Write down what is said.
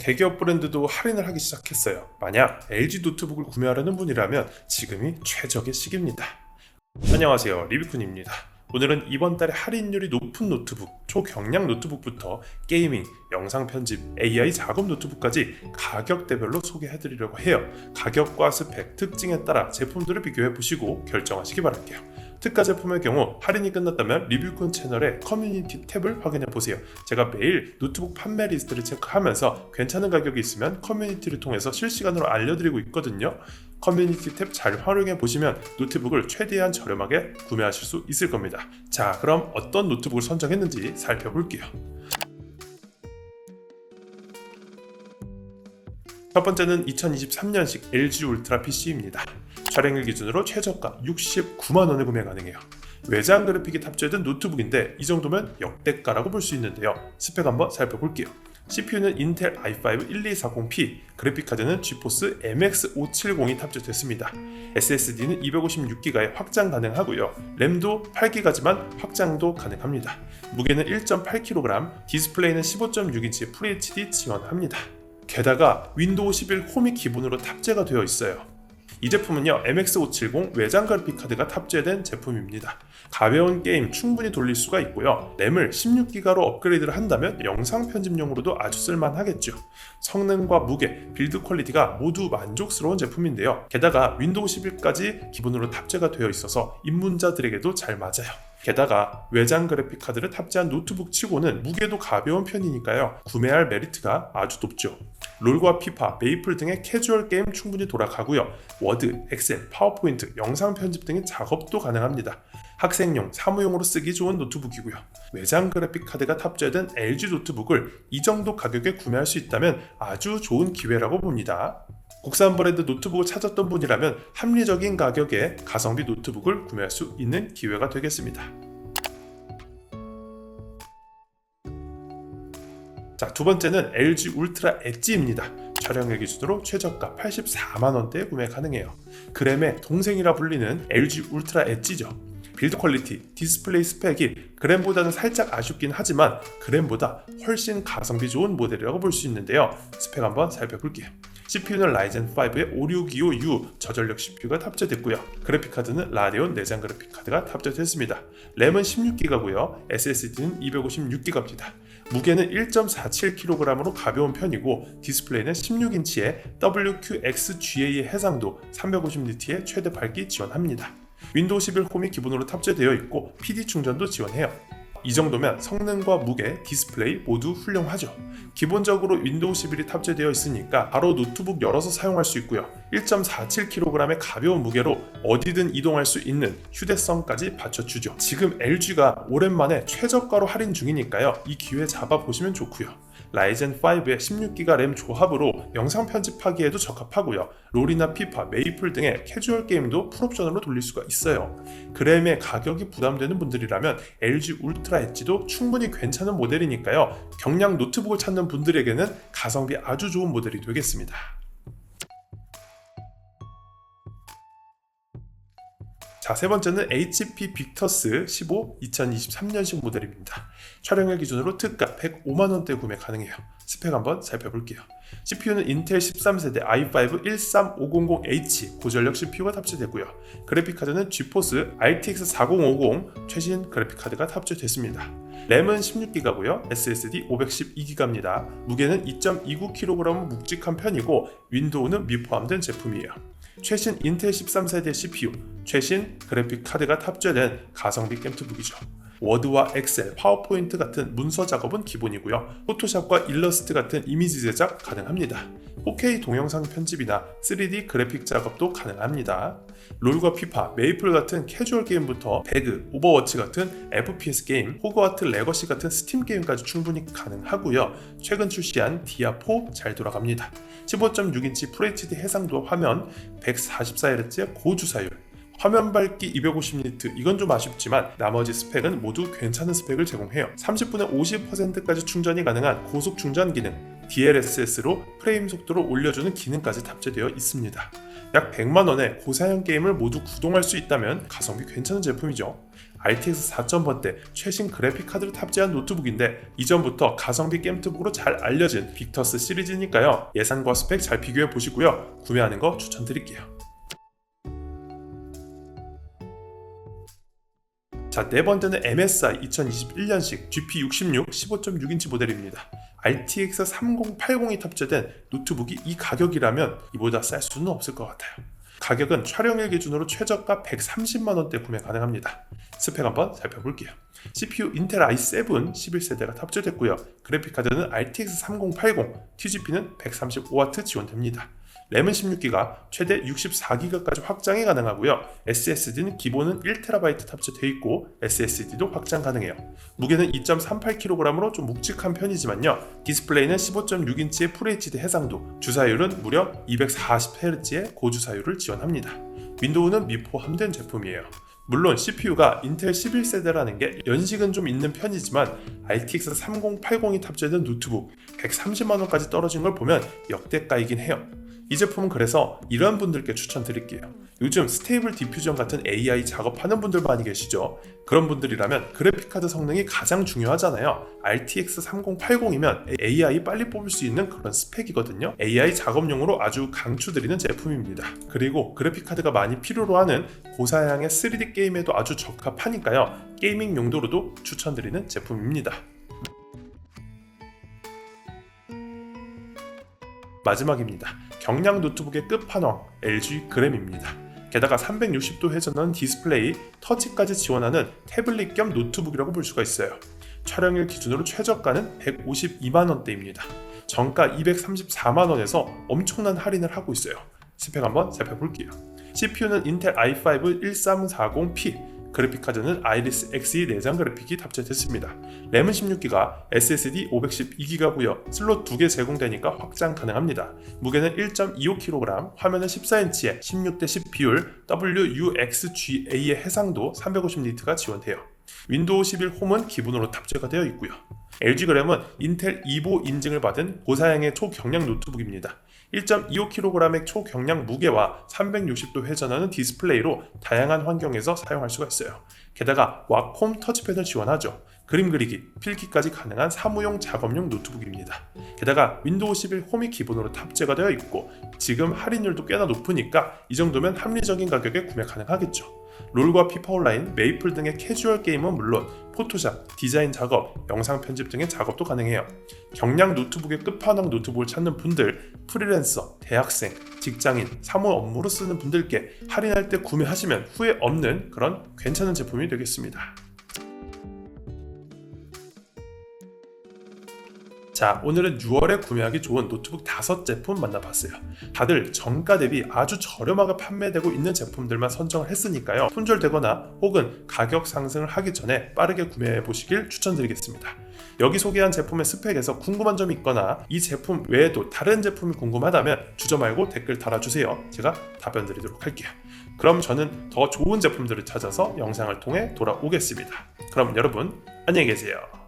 대기업 브랜드도 할인을 하기 시작했어요. 만약 LG 노트북을 구매하려는 분이라면 지금이 최적의 시기입니다. 안녕하세요. 리뷰쿤입니다. 오늘은 이번 달에 할인율이 높은 노트북, 초경량 노트북부터 게이밍, 영상 편집, AI 작업 노트북까지 가격대별로 소개해드리려고 해요. 가격과 스펙, 특징에 따라 제품들을 비교해 보시고 결정하시기 바랄게요. 특가 제품의 경우 할인이 끝났다면 리뷰콘 채널의 커뮤니티 탭을 확인해 보세요. 제가 매일 노트북 판매 리스트를 체크하면서 괜찮은 가격이 있으면 커뮤니티를 통해서 실시간으로 알려드리고 있거든요. 커뮤니티 탭 잘 활용해 보시면 노트북을 최대한 저렴하게 구매하실 수 있을 겁니다. 자, 그럼 어떤 노트북을 선정했는지 살펴볼게요. 첫 번째는 2023년식 LG 울트라 PC입니다. 촬영일 기준으로 최저가 69만 원에 구매 가능해요. 외장 그래픽이 탑재된 노트북인데 이 정도면 역대가라고 볼 수 있는데요. 스펙 한번 살펴볼게요. CPU는 인텔 i5 1240p, 그래픽 카드는 GeForce MX570이 탑재됐습니다. SSD는 256GB에 확장 가능하고요. 램도 8GB지만 확장도 가능합니다. 무게는 1.8kg, 디스플레이는 15.6인치 FHD 지원합니다. 게다가 윈도우 11 홈이 기본으로 탑재가 되어 있어요. 이 제품은요 MX570 외장 그래픽 카드가 탑재된 제품입니다. 가벼운 게임 충분히 돌릴 수가 있고요. 램을 16기가로 업그레이드를 한다면 영상 편집용으로도 아주 쓸만하겠죠. 성능과 무게, 빌드 퀄리티가 모두 만족스러운 제품인데요. 게다가 윈도우 11까지 기본으로 탑재가 되어 있어서 입문자들에게도 잘 맞아요. 게다가 외장 그래픽 카드를 탑재한 노트북 치고는 무게도 가벼운 편이니까요. 구매할 메리트가 아주 높죠. 롤과 피파, 메이플 등의 캐주얼 게임 충분히 돌아가고요. 워드, 엑셀, 파워포인트, 영상 편집 등의 작업도 가능합니다. 학생용, 사무용으로 쓰기 좋은 노트북이고요. 외장 그래픽 카드가 탑재된 LG 노트북을 이 정도 가격에 구매할 수 있다면 아주 좋은 기회라고 봅니다. 국산 브랜드 노트북을 찾았던 분이라면 합리적인 가격에 가성비 노트북을 구매할 수 있는 기회가 되겠습니다. 두 번째는 LG 울트라 엣지입니다. 촬영일 기준으로 최저가 84만 원대에 구매 가능해요. 그램의 동생이라 불리는 LG 울트라 엣지죠. 빌드 퀄리티, 디스플레이 스펙이 그램보다는 살짝 아쉽긴 하지만 그램보다 훨씬 가성비 좋은 모델이라고 볼 수 있는데요. 스펙 한번 살펴볼게요. CPU는 라이젠 5의 5625U 저전력 CPU가 탑재됐고요. 그래픽 카드는 라데온 내장 그래픽 카드가 탑재됐습니다. 램은 16기가고요. SSD는 256기가입니다. 무게는 1.47kg으로 가벼운 편이고 디스플레이는 16인치의 WQXGA 해상도 350니트의 최대 밝기 지원합니다. 윈도우 11 홈이 기본으로 탑재되어 있고 PD 충전도 지원해요. 이 정도면 성능과 무게, 디스플레이 모두 훌륭하죠. 기본적으로 윈도우 11이 탑재되어 있으니까 바로 노트북 열어서 사용할 수 있고요. 1.47kg의 가벼운 무게로 어디든 이동할 수 있는 휴대성까지 받쳐주죠. 지금 LG가 오랜만에 최저가로 할인 중이니까요. 이 기회 잡아보시면 좋고요. 라이젠 5의 16기가 램 조합으로 영상 편집하기에도 적합하고요. 롤이나 피파, 메이플 등의 캐주얼 게임도 풀옵션으로 돌릴 수가 있어요. 그램의 가격이 부담되는 분들이라면 LG 울트 라 엣지도 충분히 괜찮은 모델이니까요. 경량 노트북을 찾는 분들에게는 가성비 아주 좋은 모델이 되겠습니다. 자, 세 번째는 HP 빅터스 15 2023년식 모델입니다. 촬영일 기준으로 특가 105만 원대 구매 가능해요. 스펙 한번 살펴볼게요. CPU는 인텔 13세대 i5 13500H 고전력 CPU가 탑재되고요. 그래픽 카드는 GeForce RTX 4050 최신 그래픽 카드가 탑재됐습니다. 램은 16기가고요. SSD 512기가입니다. 무게는 2.29kg 묵직한 편이고 윈도우는 미포함된 제품이에요. 최신 인텔 13세대 CPU, 최신 그래픽 카드가 탑재된 가성비 게임투북이죠. 워드와 엑셀, 파워포인트 같은 문서 작업은 기본이고요. 포토샵과 일러스트 같은 이미지 제작 가능합니다. 4K 동영상 편집이나 3D 그래픽 작업도 가능합니다. 롤과 피파, 메이플 같은 캐주얼 게임부터 배그, 오버워치 같은 FPS 게임, 호그와트 레거시 같은 스팀 게임까지 충분히 가능하고요. 최근 출시한 디아4 잘 돌아갑니다. 15.6인치 FHD 해상도 화면, 144Hz 고주사율, 화면 밝기 250니트 이건 좀 아쉽지만 나머지 스펙은 모두 괜찮은 스펙을 제공해요. 30분에 50%까지 충전이 가능한 고속 충전 기능, DLSS로 프레임 속도를 올려주는 기능까지 탑재되어 있습니다. 약 100만 원에 고사양 게임을 모두 구동할 수 있다면 가성비 괜찮은 제품이죠. RTX 4000번대 최신 그래픽 카드를 탑재한 노트북인데 이전부터 가성비 게임트북으로 잘 알려진 빅터스 시리즈니까요. 예산과 스펙 잘 비교해 보시고요. 구매하는 거 추천드릴게요. 자, 네 번째는 MSI 2021년식 GP66 15.6인치 모델입니다. RTX 3080이 탑재된 노트북이 이 가격이라면 이보다 쌀 수는 없을 것 같아요. 가격은 촬영일 기준으로 최저가 130만 원대 구매 가능합니다. 스펙 한번 살펴볼게요. CPU 인텔 i7 11세대가 탑재됐고요. 그래픽 카드는 RTX 3080, TGP는 135W 지원됩니다. 램은 16기가, 최대 64기가까지 확장이 가능하고요. SSD는 기본은 1TB 탑재되어 있고 SSD도 확장 가능해요. 무게는 2.38kg으로 좀 묵직한 편이지만요. 디스플레이는 15.6인치의 FHD 해상도, 주사율은 무려 240Hz의 고주사율을 지원합니다. 윈도우는 미포함된 제품이에요. 물론 CPU가 인텔 11세대라는 게 연식은 좀 있는 편이지만 RTX 3080이 탑재된 노트북 130만 원까지 떨어진 걸 보면 역대가이긴 해요. 이 제품은 그래서 이런 분들께 추천드릴게요. 요즘 스테이블 디퓨전 같은 AI 작업하는 분들 많이 계시죠? 그런 분들이라면 그래픽카드 성능이 가장 중요하잖아요. RTX 3080이면 AI 빨리 뽑을 수 있는 그런 스펙이거든요. AI 작업용으로 아주 강추드리는 제품입니다. 그리고 그래픽카드가 많이 필요로 하는 고사양의 3D 게임에도 아주 적합하니까요. 게이밍 용도로도 추천드리는 제품입니다. 마지막입니다. 경량 노트북의 끝판왕 LG 그램입니다. 게다가 360도 회전하는 디스플레이, 터치까지 지원하는 태블릿 겸 노트북이라고 볼 수가 있어요. 촬영일 기준으로 최저가는 152만 원대입니다. 정가 234만 원에서 엄청난 할인을 하고 있어요. 스펙 한번 살펴볼게요. CPU는 인텔 i5 1340P, 그래픽 카드는 아이리스 Xe 내장 그래픽이 탑재됐습니다. 램은 16기가, SSD 512기가고요. 슬롯 2개 제공되니까 확장 가능합니다. 무게는 1.25kg, 화면은 14인치에 16대 10 비율, WUXGA의 해상도 350니트가 지원돼요. 윈도우 11 홈은 기본으로 탑재가 되어 있고요. LG 그램은 인텔 2보 인증을 받은 고사양의 초경량 노트북입니다. 1.25kg의 초경량 무게와 360도 회전하는 디스플레이로 다양한 환경에서 사용할 수가 있어요. 게다가 와콤 터치펜을 지원하죠. 그림 그리기, 필기까지 가능한 사무용 작업용 노트북입니다. 게다가 윈도우 11 홈이 기본으로 탑재가 되어 있고 지금 할인율도 꽤나 높으니까 이 정도면 합리적인 가격에 구매 가능하겠죠. 롤과 피파 온라인, 메이플 등의 캐주얼 게임은 물론 포토샵, 디자인 작업, 영상 편집 등의 작업도 가능해요. 경량 노트북의 끝판왕 노트북을 찾는 분들, 프리랜서, 대학생, 직장인, 사무 업무로 쓰는 분들께 할인할 때 구매하시면 후회 없는 그런 괜찮은 제품이 되겠습니다. 자, 오늘은 6월에 구매하기 좋은 노트북 5 제품 만나봤어요. 다들 정가 대비 아주 저렴하게 판매되고 있는 제품들만 선정을 했으니까요. 품절되거나 혹은 가격 상승을 하기 전에 빠르게 구매해 보시길 추천드리겠습니다. 여기 소개한 제품의 스펙에서 궁금한 점이 있거나 이 제품 외에도 다른 제품이 궁금하다면 주저 말고 댓글 달아주세요. 제가 답변 드리도록 할게요. 그럼 저는 더 좋은 제품들을 찾아서 영상을 통해 돌아오겠습니다. 그럼 여러분 안녕히 계세요.